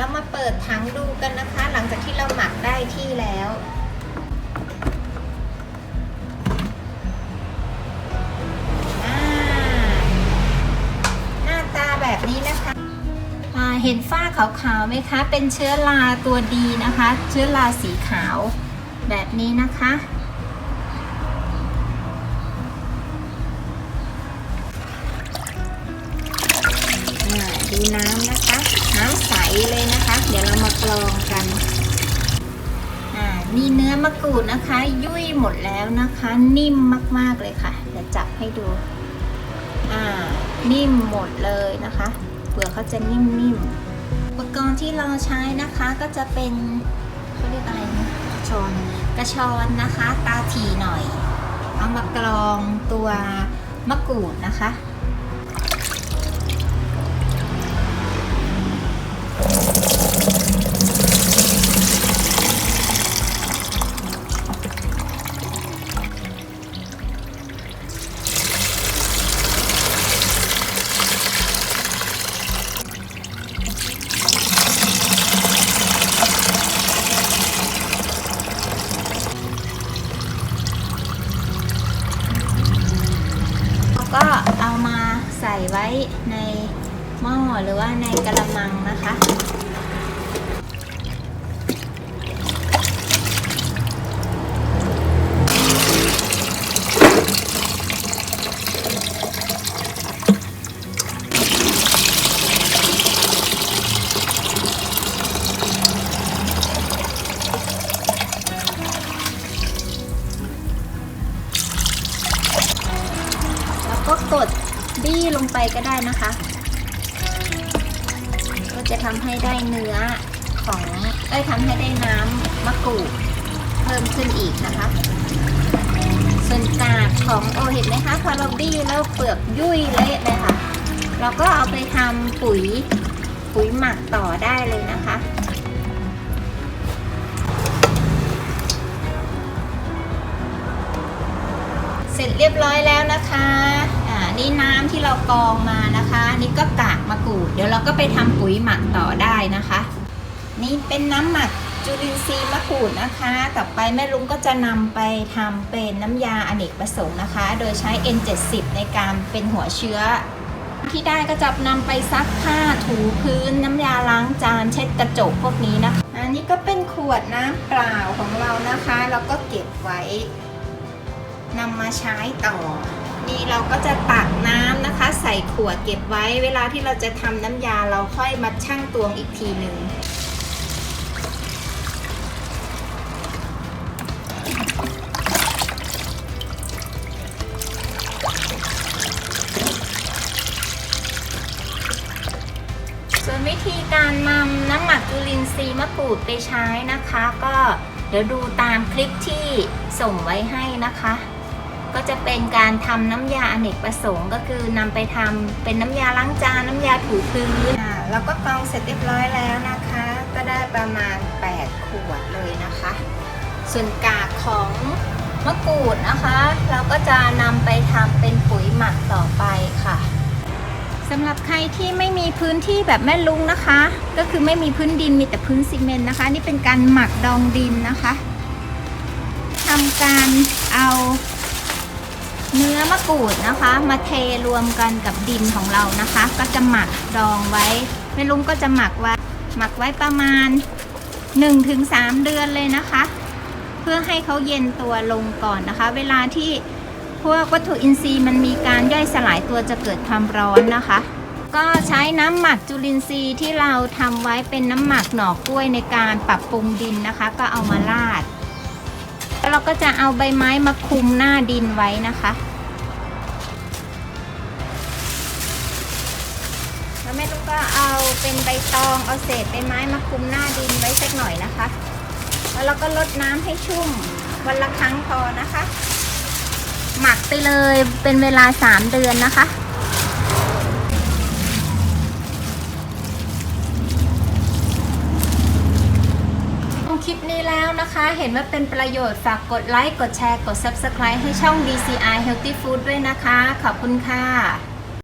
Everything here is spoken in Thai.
เรามาเปิดถังดูกันนะคะ หลังจากที่เราหมักได้ที่แล้ว หน้าตาแบบนี้นะคะเห็นฝ้าขาวๆไหมคะ เป็นเชื้อราตัวดีนะคะ เชื้อราสีขาวแบบนี้นะคะดูน้ำนะคะ กรองกันอ่านี่เนื้อมะกรูดนะคะ ยุ่ยหมดแล้วนะคะ นิ่มมากๆเลยค่ะเดี๋ยวจับให้ดูอ่านิ่มหมดเลยนะคะเปลือกเขาจะนิ่มๆอุปกรณ์ที่เราใช้นะคะก็จะเป็นเขาเรียกอะไรนะกระชอนกระชอนนะคะ ตาถี่หน่อย เอามากรองตัวมะกรูดนะคะ ในหม้อหรือว่าในกระมังนะคะ บี้ลงไปก็ได้นะคะ ก็จะทำให้ได้เนื้อของเอ้ยทำให้ได้น้ำมะกรูดเพิ่มขึ้นอีกนะคะ ส่วนกากของโอเห็นไหมคะพอเราบี้แล้วเปลือกยุ่ยเละเลยค่ะ เราก็เอาไปทำปุ๋ยปุ๋ยหมักต่อได้เลยนะคะเสร็จเรียบร้อยแล้วนะคะ นี่น้ำที่เรากรองมานะคะนี่ก็กากมะกรูด เดี๋ยวเราก็ไปทำปุ๋ยหมักต่อได้นะคะ นี่เป็นน้ำหมักจุลินทรีย์มะกรูดนะคะ ต่อไปแม่ลุงก็จะนำไปทำเป็นน้ำยาอเนกประสงค์นะคะ โดยใช้ N70 ในการเป็นหัวเชื้อ ที่ได้ก็จะนำไปซักผ้าถูพื้นน้ำยาล้างจานเช็ดกระจกพวกนี้นะคะอันนี้ก็เป็นขวดน้ำเปล่าของเรานะคะ แล้วก็เก็บไว้นำมาใช้ต่อ นี่เราก็จะตักน้ำนะคะ ใส่ขวดเก็บไว้ เวลาที่เราจะทำน้ำยาเราค่อยมาชั่งตวงอีกทีหนึ่งส่วนวิธีการนำน้ำหมักจุลินทรีย์มะกรูดไปใช้นะคะ ก็เดี๋ยวดูตามคลิปที่ส่งไว้ให้นะคะ ก็จะเป็นการทำน้ำยาอเนกประสงค์ก็คือนำไปทำเป็นน้ำยาล้างจานน้ำยาถูพื้นอ่าแล้วก็กรองเสร็จเรียบร้อยแล้วนะคะ ก็ได้ประมาณ 8 ขวดเลยนะคะ ส่วนกากของมะกรูดนะคะ เราก็จะนำไปทำเป็นปุ๋ยหมักต่อไปค่ะสำหรับใครที่ไม่มีพื้นที่แบบแม่ลุงนะคะ ก็คือไม่มีพื้นดินมีแต่พื้นซีเมนต์นะคะ นี่เป็นการหมักดองดินนะคะทำการเอา เนื้อมะกรูดนะคะ มาเทรวมกันกับดินของเรานะคะ ก็จะหมักดองไว้แม่ลุงก็จะหมักไว้หมักไว้ประมาณ 1-3 เดือนเลยนะคะ เพื่อให้เขาเย็นตัวลงก่อนนะคะ เวลาที่พวกวัตถุอินทรีย์มันมีการย่อยสลายตัวจะเกิดความร้อนนะคะ ก็ใช้น้ำหมักจุลินทรีย์ที่เราทำไว้เป็นน้ำหมักหน่อกล้วยในการปรับปรุงดินนะคะ ก็เอามาราด แล้วเราก็จะเอาใบไม้มาคลุมหน้าดินไว้นะคะ แล้วแม่ลูกก็เอาเป็นใบตองเอาเศษใบไม้มาคลุมหน้าดินไว้สักหน่อยนะคะ แล้วเราก็ลดน้ำให้ชุ่มวันละครั้งพอนะคะ หมักไปเลยเป็นเวลา 3 เดือนนะคะ ลิปนี้แล้วนะคะ เห็นว่าเป็นประโยชน์ฝากกดไลค์ กดแชร์ กด Subscribe ให้ช่อง DCI Healthy Food ด้วยนะคะ ขอบคุณค่ะ